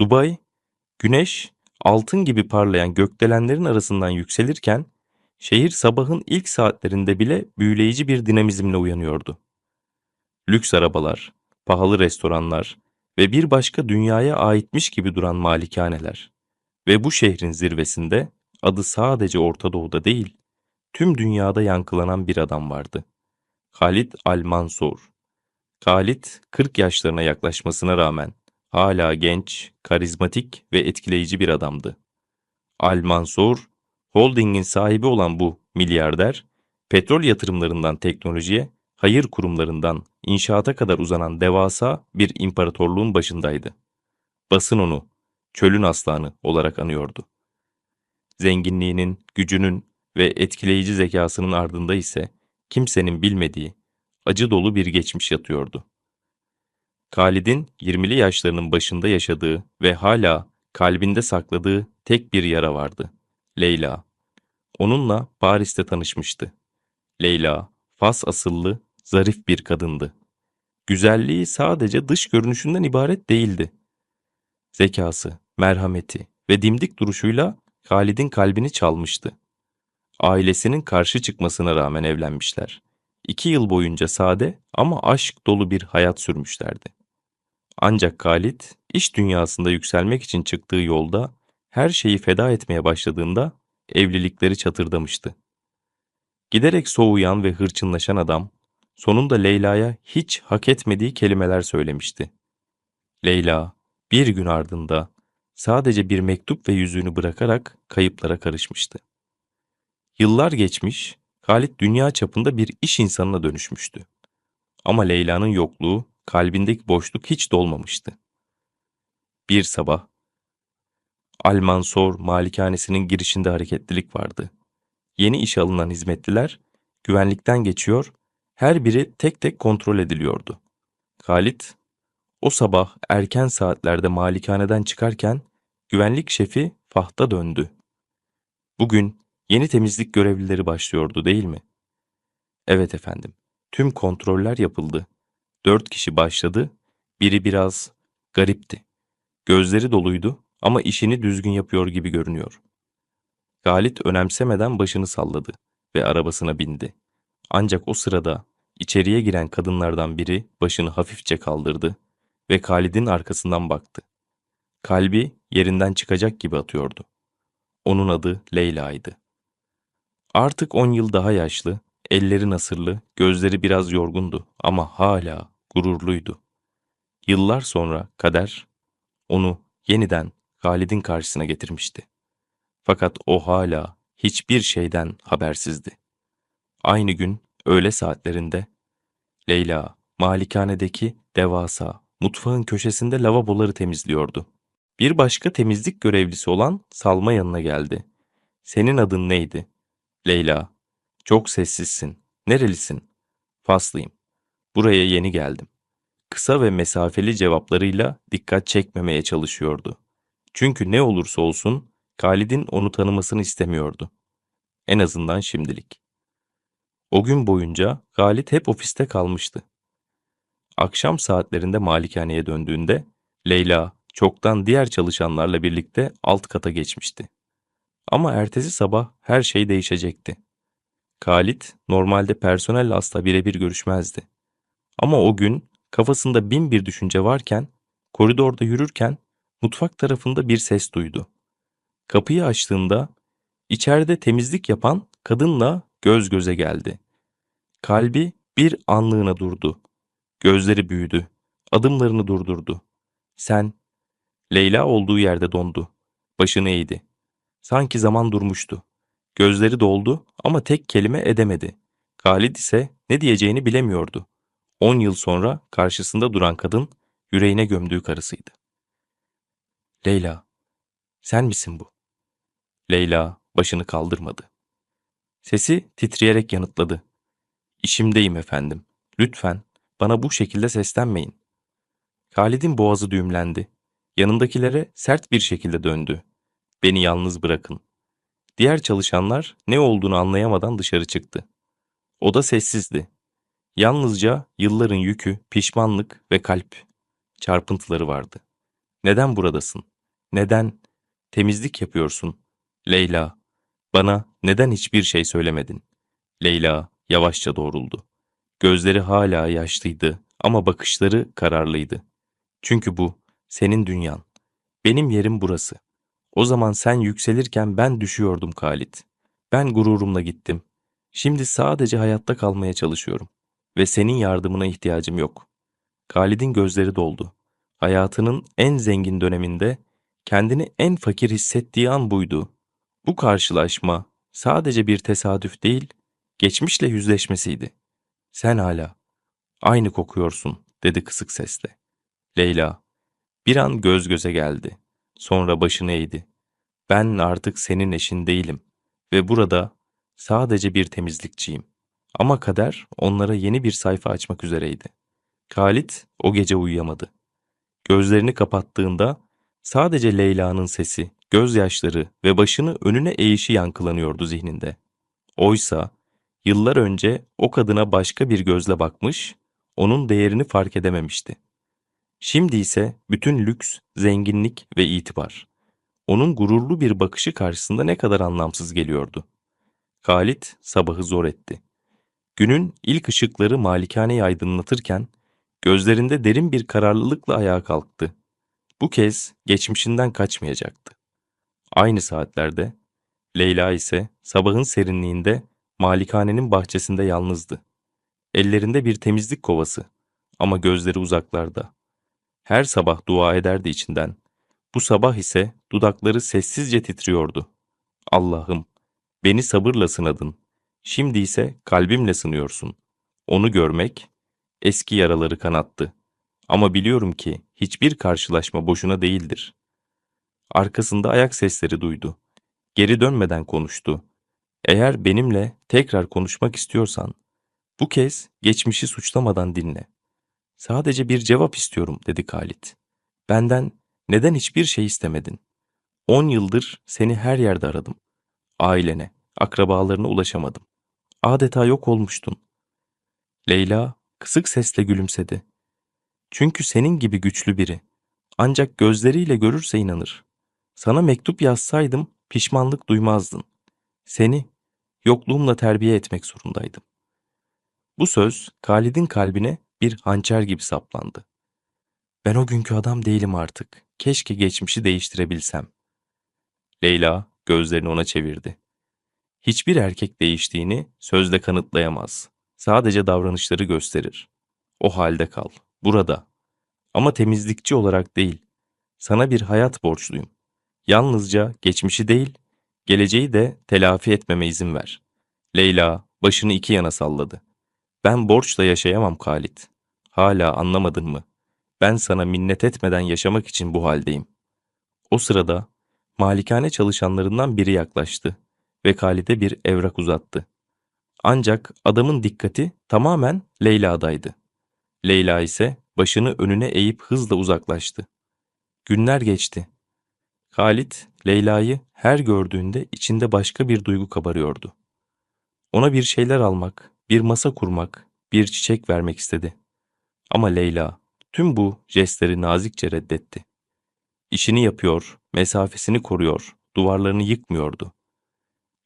Dubai, güneş altın gibi parlayan gökdelenlerin arasından yükselirken şehir sabahın ilk saatlerinde bile büyüleyici bir dinamizmle uyanıyordu. Lüks arabalar, pahalı restoranlar ve bir başka dünyaya aitmiş gibi duran malikaneler. Ve bu şehrin zirvesinde adı sadece Orta Doğu'da değil, tüm dünyada yankılanan bir adam vardı. Halid Al-Mansur. Halid 40 yaşlarına yaklaşmasına rağmen hala genç, karizmatik ve etkileyici bir adamdı. Al-Mansur, holdingin sahibi olan bu milyarder, petrol yatırımlarından teknolojiye, hayır kurumlarından inşaata kadar uzanan devasa bir imparatorluğun başındaydı. Basın onu, çölün aslanı olarak anıyordu. Zenginliğinin, gücünün ve etkileyici zekasının ardında ise kimsenin bilmediği, acı dolu bir geçmiş yatıyordu. Halid'in 20'li yaşlarının başında yaşadığı ve hala kalbinde sakladığı tek bir yara vardı. Leyla. Onunla Paris'te tanışmıştı. Leyla, Fas asıllı, zarif bir kadındı. Güzelliği sadece dış görünüşünden ibaret değildi. Zekası, merhameti ve dimdik duruşuyla Halid'in kalbini çalmıştı. Ailesinin karşı çıkmasına rağmen evlenmişler. İki yıl boyunca sade ama aşk dolu bir hayat sürmüşlerdi. Ancak Halid, iş dünyasında yükselmek için çıktığı yolda her şeyi feda etmeye başladığında evlilikleri çatırdamıştı. Giderek soğuyan ve hırçınlaşan adam, sonunda Leyla'ya hiç hak etmediği kelimeler söylemişti. Leyla, bir gün ardında sadece bir mektup ve yüzüğünü bırakarak kayıplara karışmıştı. Yıllar geçmiş, Halit dünya çapında bir iş insanına dönüşmüştü. Ama Leyla'nın yokluğu, kalbindeki boşluk hiç dolmamıştı. Bir sabah, Almansor malikanesinin girişinde hareketlilik vardı. Yeni işe alınan hizmetliler güvenlikten geçiyor, her biri tek tek kontrol ediliyordu. Halit, o sabah erken saatlerde malikaneden çıkarken güvenlik şefi Faht'a döndü. Bugün yeni temizlik görevlileri başlıyordu değil mi? Evet efendim. Tüm kontroller yapıldı. Dört kişi başladı. Biri biraz garipti. Gözleri doluydu ama işini düzgün yapıyor gibi görünüyor. Galit önemsemeden başını salladı ve arabasına bindi. Ancak o sırada içeriye giren kadınlardan biri başını hafifçe kaldırdı ve Halid'in arkasından baktı. Kalbi yerinden çıkacak gibi atıyordu. Onun adı Leyla'ydı. Artık on yıl daha yaşlı, elleri nasırlı, gözleri biraz yorgundu ama hala gururluydu. Yıllar sonra kader onu yeniden Halid'in karşısına getirmişti. Fakat o hala hiçbir şeyden habersizdi. Aynı gün öğle saatlerinde Leyla malikanedeki devasa mutfağın köşesinde lavaboları temizliyordu. Bir başka temizlik görevlisi olan Salma yanına geldi. Senin adın neydi? Leyla. Çok sessizsin. Nerelisin? Faslıyım. Buraya yeni geldim. Kısa ve mesafeli cevaplarıyla dikkat çekmemeye çalışıyordu. Çünkü ne olursa olsun Halid'in onu tanımasını istemiyordu. En azından şimdilik. O gün boyunca Halit hep ofiste kalmıştı. Akşam saatlerinde malikaneye döndüğünde Leyla çoktan diğer çalışanlarla birlikte alt kata geçmişti. Ama ertesi sabah her şey değişecekti. Halit normalde personelle asla birebir görüşmezdi. Ama o gün kafasında bin bir düşünce varken koridorda yürürken mutfak tarafında bir ses duydu. Kapıyı açtığında içeride temizlik yapan kadınla göz göze geldi. Kalbi bir anlığına durdu. Gözleri büyüdü. Adımlarını durdurdu. Sen, Leyla olduğu yerde dondu. Başını eğdi. Sanki zaman durmuştu. Gözleri doldu ama tek kelime edemedi. Halid ise ne diyeceğini bilemiyordu. On yıl sonra karşısında duran kadın yüreğine gömdüğü karısıydı. Leyla, sen misin bu? Leyla başını kaldırmadı. Sesi titreyerek yanıtladı. İşimdeyim efendim. Lütfen bana bu şekilde seslenmeyin. Halid'in boğazı düğümlendi. Yanındakilere sert bir şekilde döndü. Beni yalnız bırakın. Diğer çalışanlar ne olduğunu anlayamadan dışarı çıktı. O da sessizdi. Yalnızca yılların yükü, pişmanlık ve kalp çarpıntıları vardı. Neden buradasın? Neden temizlik yapıyorsun? Leyla, bana neden hiçbir şey söylemedin? Leyla yavaşça doğruldu. Gözleri hala yaşlıydı ama bakışları kararlıydı. Çünkü bu senin dünyan. Benim yerim burası. O zaman sen yükselirken ben düşüyordum Kalit. Ben gururumla gittim. Şimdi sadece hayatta kalmaya çalışıyorum. Ve senin yardımına ihtiyacım yok. Halid'in gözleri doldu. Hayatının en zengin döneminde kendini en fakir hissettiği an buydu. Bu karşılaşma sadece bir tesadüf değil, geçmişle yüzleşmesiydi. Sen hala aynı kokuyorsun dedi kısık sesle. Leyla bir an göz göze geldi. Sonra başını eğdi. Ben artık senin eşin değilim ve burada sadece bir temizlikçiyim. Ama kader onlara yeni bir sayfa açmak üzereydi. Halit o gece uyuyamadı. Gözlerini kapattığında sadece Leyla'nın sesi, gözyaşları ve başını önüne eğişi yankılanıyordu zihninde. Oysa yıllar önce o kadına başka bir gözle bakmış, onun değerini fark edememişti. Şimdi ise bütün lüks, zenginlik ve itibar. Onun gururlu bir bakışı karşısında ne kadar anlamsız geliyordu. Halit sabahı zor etti. Günün ilk ışıkları malikaneyi aydınlatırken gözlerinde derin bir kararlılıkla ayağa kalktı. Bu kez geçmişinden kaçmayacaktı. Aynı saatlerde Leyla ise sabahın serinliğinde malikanenin bahçesinde yalnızdı. Ellerinde bir temizlik kovası ama gözleri uzaklarda. Her sabah dua ederdi içinden. Bu sabah ise dudakları sessizce titriyordu. Allah'ım, beni sabırla sınadın. Şimdi ise kalbimle sınıyorsun. Onu görmek eski yaraları kanattı. Ama biliyorum ki hiçbir karşılaşma boşuna değildir. Arkasında ayak sesleri duydu. Geri dönmeden konuştu. Eğer benimle tekrar konuşmak istiyorsan, bu kez geçmişi suçlamadan dinle. Sadece bir cevap istiyorum dedi Kalit. Benden neden hiçbir şey istemedin? On yıldır seni her yerde aradım. Ailene, akrabalarına ulaşamadım. Adeta yok olmuştun. Leyla kısık sesle gülümsedi. Çünkü senin gibi güçlü biri. Ancak gözleriyle görürse inanır. Sana mektup yazsaydım pişmanlık duymazdın. Seni yokluğumla terbiye etmek zorundaydım. Bu söz Halid'in kalbine bir hançer gibi saplandı. Ben o günkü adam değilim artık. Keşke geçmişi değiştirebilsem. Leyla gözlerini ona çevirdi. Hiçbir erkek değiştiğini sözle kanıtlayamaz. Sadece davranışları gösterir. O halde kal, burada. Ama temizlikçi olarak değil. Sana bir hayat borçluyum. Yalnızca geçmişi değil, geleceği de telafi etmeme izin ver. Leyla başını iki yana salladı. Ben borçla yaşayamam Halit. Hala anlamadın mı? Ben sana minnet etmeden yaşamak için bu haldeyim. O sırada malikane çalışanlarından biri yaklaştı ve Halid'e bir evrak uzattı. Ancak adamın dikkati tamamen Leyla'daydı. Leyla ise başını önüne eğip hızla uzaklaştı. Günler geçti. Halit, Leyla'yı her gördüğünde içinde başka bir duygu kabarıyordu. Ona bir şeyler almak, bir masa kurmak, bir çiçek vermek istedi. Ama Leyla tüm bu jestleri nazikçe reddetti. İşini yapıyor, mesafesini koruyor, duvarlarını yıkmıyordu.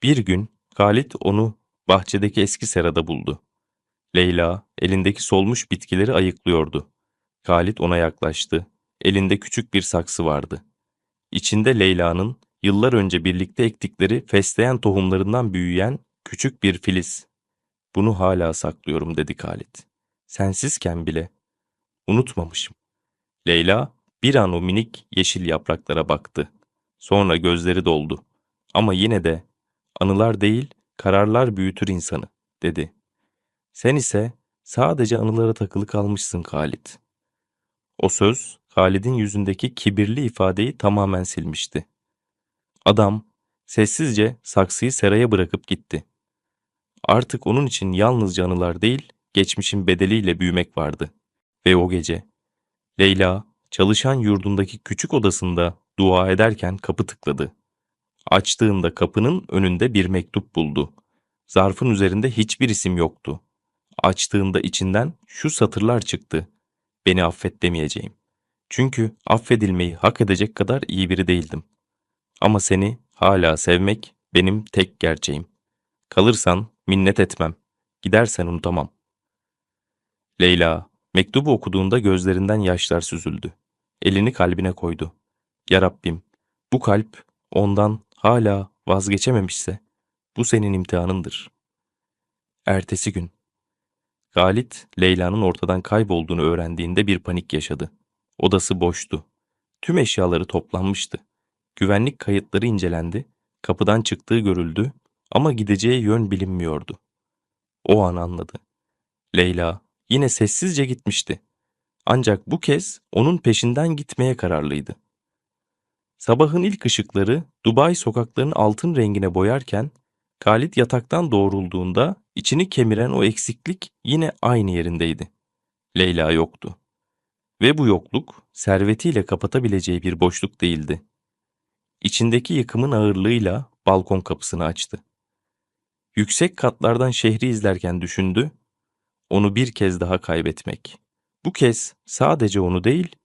Bir gün Halit onu bahçedeki eski serada buldu. Leyla elindeki solmuş bitkileri ayıklıyordu. Halit ona yaklaştı. Elinde küçük bir saksı vardı. İçinde Leyla'nın yıllar önce birlikte ektikleri fesleğen tohumlarından büyüyen küçük bir filiz. Bunu hala saklıyorum dedi Halit. Sensizken bile. Unutmamışım. Leyla bir an o minik yeşil yapraklara baktı. Sonra gözleri doldu. Ama yine de anılar değil, kararlar büyütür insanı, dedi. Sen ise sadece anılara takılı kalmışsın Halit. O söz Halid'in yüzündeki kibirli ifadeyi tamamen silmişti. Adam sessizce saksıyı seraya bırakıp gitti. Artık onun için yalnızca anılar değil, geçmişin bedeliyle büyümek vardı. Ve o gece Leyla çalışan yurdundaki küçük odasında dua ederken kapı tıkladı. Açtığında kapının önünde bir mektup buldu. Zarfın üzerinde hiçbir isim yoktu. Açtığında içinden şu satırlar çıktı. Beni affet demeyeceğim. Çünkü affedilmeyi hak edecek kadar iyi biri değildim. Ama seni hala sevmek benim tek gerçeğim. Kalırsan minnet etmem. Gidersen unutamam. Leyla, mektubu okuduğunda gözlerinden yaşlar süzüldü. Elini kalbine koydu. Ya Rabbim, bu kalp ondan hala vazgeçememişse bu senin imtihanındır. Ertesi gün Galit, Leyla'nın ortadan kaybolduğunu öğrendiğinde bir panik yaşadı. Odası boştu. Tüm eşyaları toplanmıştı. Güvenlik kayıtları incelendi, kapıdan çıktığı görüldü ama gideceği yön bilinmiyordu. O an anladı. Leyla yine sessizce gitmişti. Ancak bu kez onun peşinden gitmeye kararlıydı. Sabahın ilk ışıkları Dubai sokaklarının altın rengine boyarken Kalit yataktan doğrulduğunda içini kemiren o eksiklik yine aynı yerindeydi. Leyla yoktu. Ve bu yokluk servetiyle kapatabileceği bir boşluk değildi. İçindeki yıkımın ağırlığıyla balkon kapısını açtı. Yüksek katlardan şehri izlerken düşündü, onu bir kez daha kaybetmek. Bu kez sadece onu değil,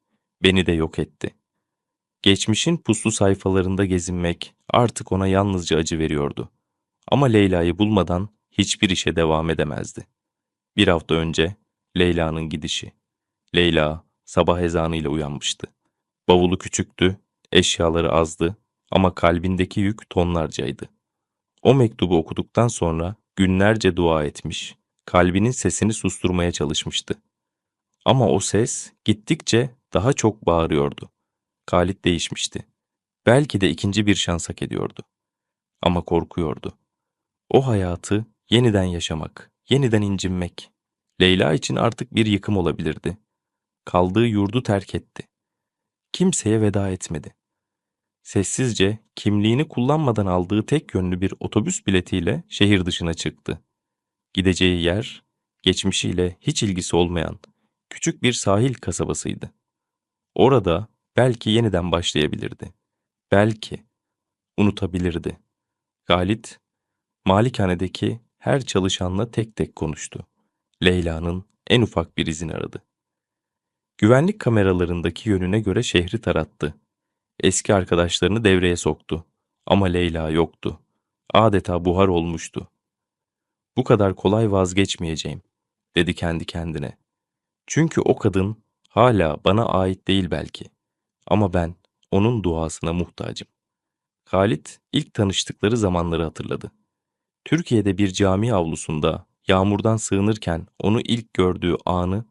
beni de yok etti. Geçmişin puslu sayfalarında gezinmek artık ona yalnızca acı veriyordu. Ama Leyla'yı bulmadan hiçbir işe devam edemezdi. Bir hafta önce Leyla'nın gidişi. Leyla sabah ezanıyla uyanmıştı. Bavulu küçüktü, eşyaları azdı ama kalbindeki yük tonlarcaydı. O mektubu okuduktan sonra günlerce dua etmiş, kalbinin sesini susturmaya çalışmıştı. Ama o ses gittikçe daha çok bağırıyordu. Kalit değişmişti. Belki de ikinci bir şans hak ediyordu. Ama korkuyordu. O hayatı yeniden yaşamak, yeniden incinmek. Leyla için artık bir yıkım olabilirdi. Kaldığı yurdu terk etti. Kimseye veda etmedi. Sessizce kimliğini kullanmadan aldığı tek yönlü bir otobüs biletiyle şehir dışına çıktı. Gideceği yer, geçmişiyle hiç ilgisi olmayan küçük bir sahil kasabasıydı. Orada belki yeniden başlayabilirdi. Belki unutabilirdi. Galit, malikanedeki her çalışanla tek tek konuştu. Leyla'nın en ufak bir izin aradı. Güvenlik kameralarındaki yönüne göre şehri tarattı. Eski arkadaşlarını devreye soktu. Ama Leyla yoktu. Adeta buhar olmuştu. Bu kadar kolay vazgeçmeyeceğim, dedi kendi kendine. Çünkü o kadın hala bana ait değil belki. Ama ben onun duasına muhtacım. Halit ilk tanıştıkları zamanları hatırladı. Türkiye'de bir cami avlusunda yağmurdan sığınırken onu ilk gördüğü anı,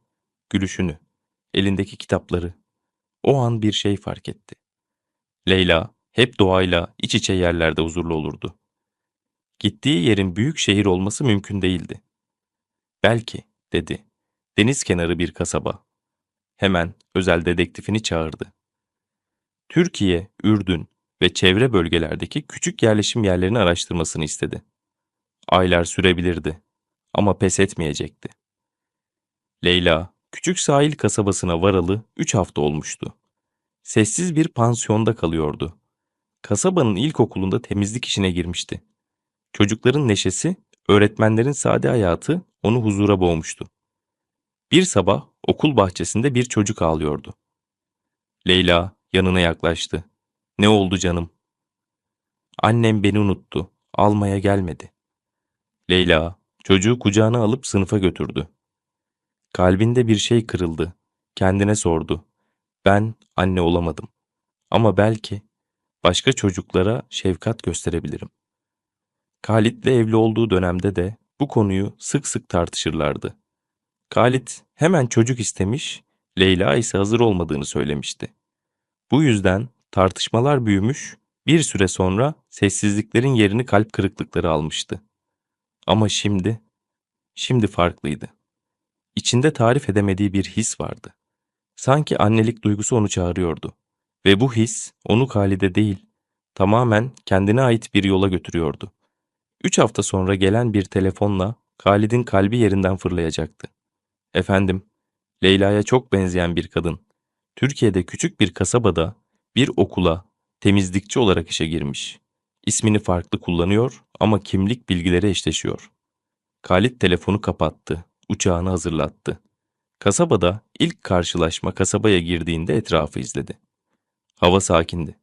gülüşünü, elindeki kitapları. O an bir şey fark etti. Leyla hep doğayla iç içe yerlerde huzurlu olurdu. Gittiği yerin büyük şehir olması mümkün değildi. Belki, dedi. Deniz kenarı bir kasaba. Hemen özel dedektifini çağırdı. Türkiye, Ürdün ve çevre bölgelerdeki küçük yerleşim yerlerini araştırmasını istedi. Aylar sürebilirdi ama pes etmeyecekti. Leyla, küçük sahil kasabasına varalı üç hafta olmuştu. Sessiz bir pansiyonda kalıyordu. Kasabanın ilkokulunda temizlik işine girmişti. Çocukların neşesi, öğretmenlerin sade hayatı onu huzura boğmuştu. Bir sabah okul bahçesinde bir çocuk ağlıyordu. Leyla yanına yaklaştı. Ne oldu canım? Annem beni unuttu. Almaya gelmedi. Leyla çocuğu kucağına alıp sınıfa götürdü. Kalbinde bir şey kırıldı. Kendine sordu. Ben anne olamadım. Ama belki başka çocuklara şefkat gösterebilirim. Kalit'le evli olduğu dönemde de bu konuyu sık sık tartışırlardı. Kalit hemen çocuk istemiş, Leyla ise hazır olmadığını söylemişti. Bu yüzden tartışmalar büyümüş, bir süre sonra sessizliklerin yerini kalp kırıklıkları almıştı. Ama şimdi, şimdi farklıydı. İçinde tarif edemediği bir his vardı. Sanki annelik duygusu onu çağırıyordu. Ve bu his onu Halide değil, tamamen kendine ait bir yola götürüyordu. Üç hafta sonra gelen bir telefonla Halid'in kalbi yerinden fırlayacaktı. Efendim, Leyla'ya çok benzeyen bir kadın. Türkiye'de küçük bir kasabada bir okula temizlikçi olarak işe girmiş. İsmini farklı kullanıyor ama kimlik bilgileri eşleşiyor. Halit telefonu kapattı, uçağını hazırlattı. Kasabada ilk karşılaşma kasabaya girdiğinde etrafı izledi. Hava sakindi.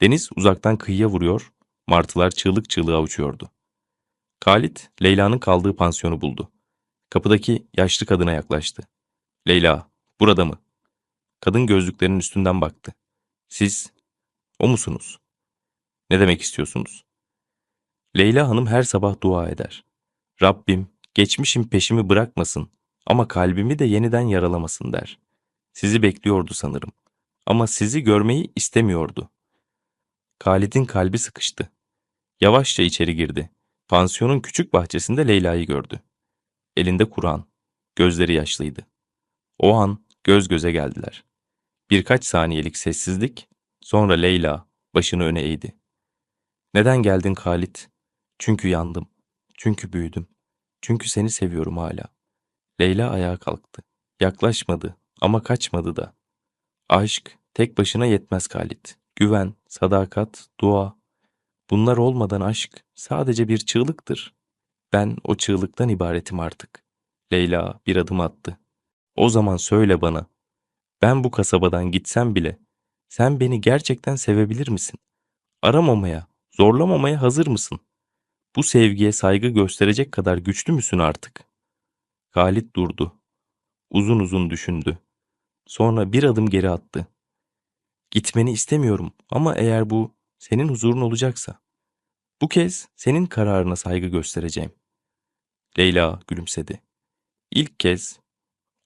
Deniz uzaktan kıyıya vuruyor, martılar çığlık çığlığa uçuyordu. Halit, Leyla'nın kaldığı pansiyonu buldu. Kapıdaki yaşlı kadına yaklaştı. Leyla, burada mı? Kadın gözlüklerinin üstünden baktı. Siz, o musunuz? Ne demek istiyorsunuz? Leyla Hanım her sabah dua eder. Rabbim, geçmişim peşimi bırakmasın ama kalbimi de yeniden yaralamasın der. Sizi bekliyordu sanırım. Ama sizi görmeyi istemiyordu. Halid'in kalbi sıkıştı. Yavaşça içeri girdi. Pansiyonun küçük bahçesinde Leyla'yı gördü. Elinde Kur'an, gözleri yaşlıydı. O an göz göze geldiler. Birkaç saniyelik sessizlik, sonra Leyla başını öne eğdi. Neden geldin Halit? Çünkü yandım. Çünkü büyüdüm. Çünkü seni seviyorum hala. Leyla ayağa kalktı. Yaklaşmadı ama kaçmadı da. Aşk tek başına yetmez Halit. Güven, sadakat, dua. Bunlar olmadan aşk sadece bir çığlıktır. Ben o çığlıktan ibaretim artık. Leyla bir adım attı. O zaman söyle bana. Ben bu kasabadan gitsem bile sen beni gerçekten sevebilir misin? Aramamaya, zorlamamaya hazır mısın? Bu sevgiye saygı gösterecek kadar güçlü müsün artık? Halit durdu. Uzun uzun düşündü. Sonra bir adım geri attı. Gitmeni istemiyorum ama eğer bu senin huzurun olacaksa, bu kez senin kararına saygı göstereceğim. Leyla gülümsedi. İlk kez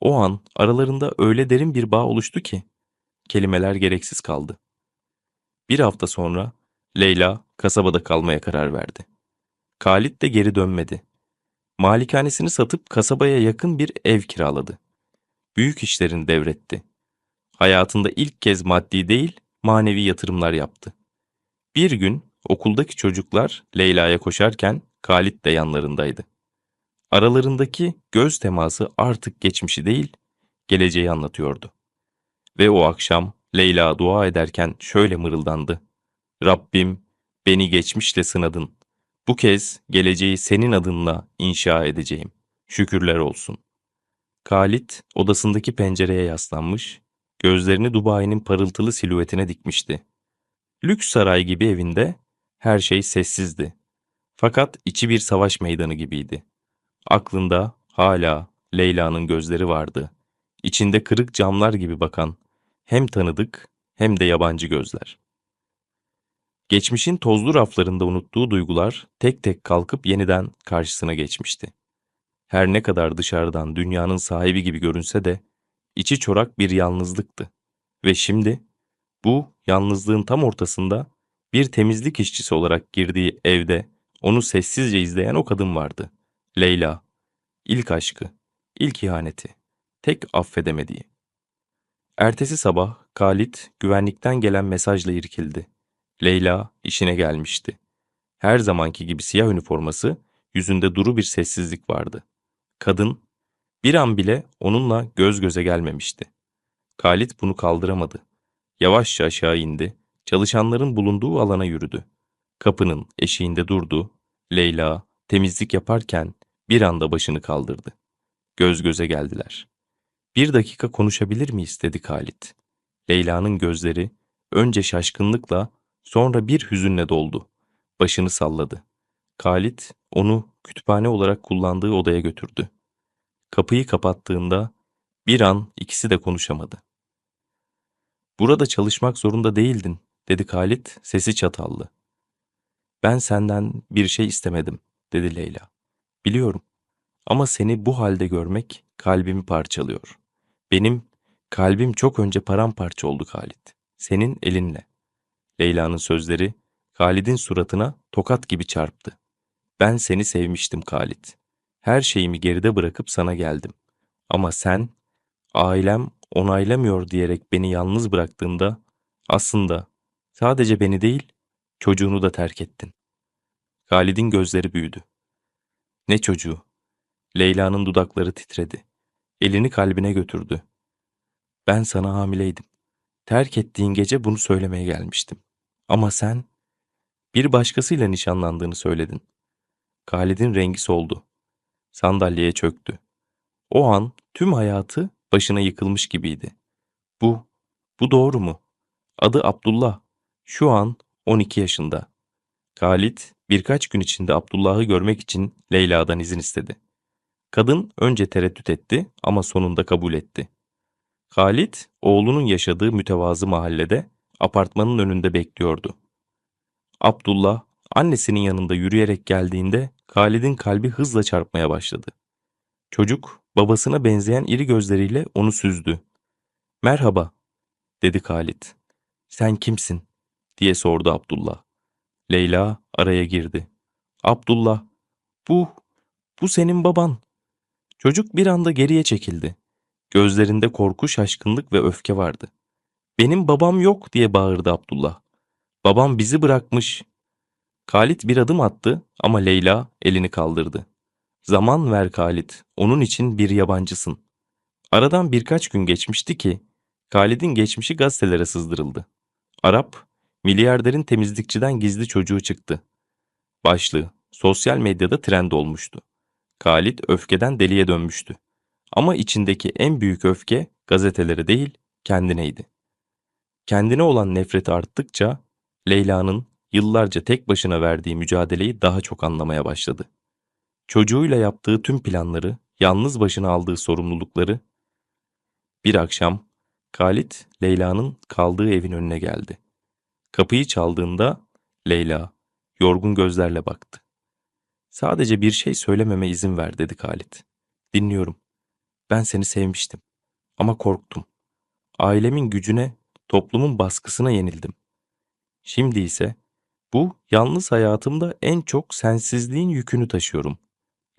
o an aralarında öyle derin bir bağ oluştu ki kelimeler gereksiz kaldı. Bir hafta sonra Leyla kasabada kalmaya karar verdi. Halit de geri dönmedi. Malikanesini satıp kasabaya yakın bir ev kiraladı. Büyük işlerini devretti. Hayatında ilk kez maddi değil, manevi yatırımlar yaptı. Bir gün okuldaki çocuklar Leyla'ya koşarken Halit de yanlarındaydı. Aralarındaki göz teması artık geçmişi değil, geleceği anlatıyordu. Ve o akşam Leyla dua ederken şöyle mırıldandı. Rabbim beni geçmişle sınadın. Bu kez geleceği senin adınla inşa edeceğim. Şükürler olsun. Halit odasındaki pencereye yaslanmış, gözlerini Dubai'nin parıltılı silüetine dikmişti. Lüks saray gibi evinde her şey sessizdi. Fakat içi bir savaş meydanı gibiydi. Aklında hala Leyla'nın gözleri vardı. İçinde kırık camlar gibi bakan hem tanıdık hem de yabancı gözler. Geçmişin tozlu raflarında unuttuğu duygular tek tek kalkıp yeniden karşısına geçmişti. Her ne kadar dışarıdan dünyanın sahibi gibi görünse de içi çorak bir yalnızlıktı. Ve şimdi bu yalnızlığın tam ortasında bir temizlik işçisi olarak girdiği evde onu sessizce izleyen o kadın vardı. Leyla. İlk aşkı, ilk ihaneti, tek affedemediği. Ertesi sabah Kalit güvenlikten gelen mesajla irkildi. Leyla işine gelmişti. Her zamanki gibi siyah üniforması, yüzünde duru bir sessizlik vardı. Kadın bir an bile onunla göz göze gelmemişti. Kalit bunu kaldıramadı. Yavaşça aşağı indi, çalışanların bulunduğu alana yürüdü. Kapının eşiğinde durdu. Leyla temizlik yaparken bir anda başını kaldırdı. Göz göze geldiler. Bir dakika konuşabilir miyiz dedi Halit. Leyla'nın gözleri önce şaşkınlıkla sonra bir hüzünle doldu. Başını salladı. Halit onu kütüphane olarak kullandığı odaya götürdü. Kapıyı kapattığında bir an ikisi de konuşamadı. Burada çalışmak zorunda değildin, dedi Halit sesi çatallı. Ben senden bir şey istemedim, dedi Leyla. Biliyorum ama seni bu halde görmek kalbimi parçalıyor. Benim kalbim çok önce paramparça oldu Halit. Senin elinle. Leyla'nın sözleri Halid'in suratına tokat gibi çarptı. Ben seni sevmiştim Halit. Her şeyimi geride bırakıp sana geldim. Ama sen, ailem onaylamıyor diyerek beni yalnız bıraktığında aslında sadece beni değil, çocuğunu da terk ettin. Halid'in gözleri büyüdü. Ne çocuğu? Leyla'nın dudakları titredi. Elini kalbine götürdü. Ben sana hamileydim. Terk ettiğin gece bunu söylemeye gelmiştim. Ama sen bir başkasıyla nişanlandığını söyledin. Halid'in rengi soldu. Sandalyeye çöktü. O an tüm hayatı başına yıkılmış gibiydi. Bu, bu doğru mu? Adı Abdullah. Şu an 12 yaşında. Halit birkaç gün içinde Abdullah'ı görmek için Leyla'dan izin istedi. Kadın önce tereddüt etti ama sonunda kabul etti. Halit, oğlunun yaşadığı mütevazı mahallede apartmanın önünde bekliyordu. Abdullah, annesinin yanında yürüyerek geldiğinde Halid'in kalbi hızla çarpmaya başladı. Çocuk, babasına benzeyen iri gözleriyle onu süzdü. Merhaba, dedi Halit. Sen kimsin? diye sordu Abdullah. Leyla araya girdi. Abdullah, bu, bu senin baban. Çocuk bir anda geriye çekildi. Gözlerinde korku, şaşkınlık ve öfke vardı. Benim babam yok diye bağırdı Abdullah. Babam bizi bırakmış. Halit bir adım attı ama Leyla elini kaldırdı. Zaman ver Halit, onun için bir yabancısın. Aradan birkaç gün geçmişti ki Halid'in geçmişi gazetelere sızdırıldı. Arap, milyarderin temizlikçiden gizli çocuğu çıktı. Başlığı sosyal medyada trend olmuştu. Halit öfkeden deliye dönmüştü. Ama içindeki en büyük öfke gazetelere değil, kendineydi. Kendine olan nefreti arttıkça Leyla'nın yıllarca tek başına verdiği mücadeleyi daha çok anlamaya başladı. Çocuğuyla yaptığı tüm planları, yalnız başına aldığı sorumlulukları. Bir akşam Halit Leyla'nın kaldığı evin önüne geldi. Kapıyı çaldığında Leyla yorgun gözlerle baktı. Sadece bir şey söylememe izin ver dedi Halit. Dinliyorum. Ben seni sevmiştim. Ama korktum. Ailemin gücüne, toplumun baskısına yenildim. Şimdi ise bu yalnız hayatımda en çok sensizliğin yükünü taşıyorum.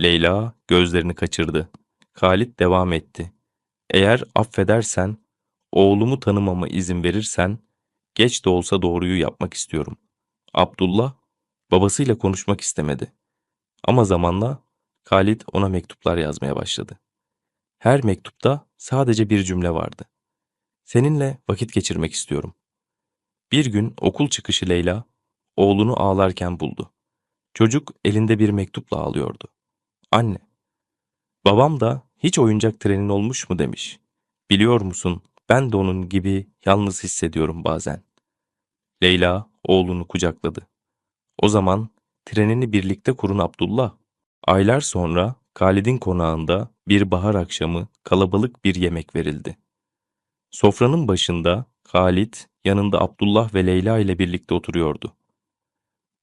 Leyla gözlerini kaçırdı. Halit devam etti. Eğer affedersen, oğlumu tanımama izin verirsen, geç de olsa doğruyu yapmak istiyorum. Abdullah, babasıyla konuşmak istemedi. Ama zamanla Halit ona mektuplar yazmaya başladı. Her mektupta sadece bir cümle vardı. Seninle vakit geçirmek istiyorum. Bir gün okul çıkışı Leyla, oğlunu ağlarken buldu. Çocuk elinde bir mektupla ağlıyordu. Anne, babam da hiç oyuncak trenin olmuş mu demiş. Biliyor musun, ben de onun gibi yalnız hissediyorum bazen. Leyla oğlunu kucakladı. O zaman trenini birlikte kurun Abdullah. Aylar sonra Halid'in konağında bir bahar akşamı kalabalık bir yemek verildi. Sofranın başında Halid yanında Abdullah ve Leyla ile birlikte oturuyordu.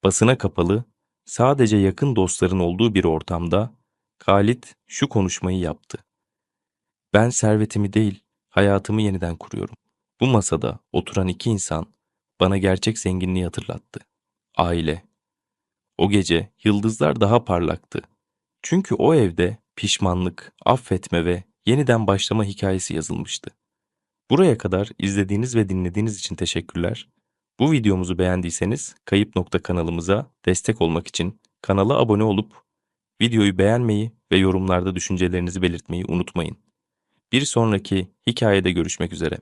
Basına kapalı, sadece yakın dostların olduğu bir ortamda Halid şu konuşmayı yaptı. Ben servetimi değil, hayatımı yeniden kuruyorum. Bu masada oturan iki insan bana gerçek zenginliği hatırlattı. Aile. O gece yıldızlar daha parlaktı. Çünkü o evde pişmanlık, affetme ve yeniden başlama hikayesi yazılmıştı. Buraya kadar izlediğiniz ve dinlediğiniz için teşekkürler. Bu videomuzu beğendiyseniz Kayıp Nokta kanalımıza destek olmak için kanala abone olup videoyu beğenmeyi ve yorumlarda düşüncelerinizi belirtmeyi unutmayın. Bir sonraki hikayede görüşmek üzere.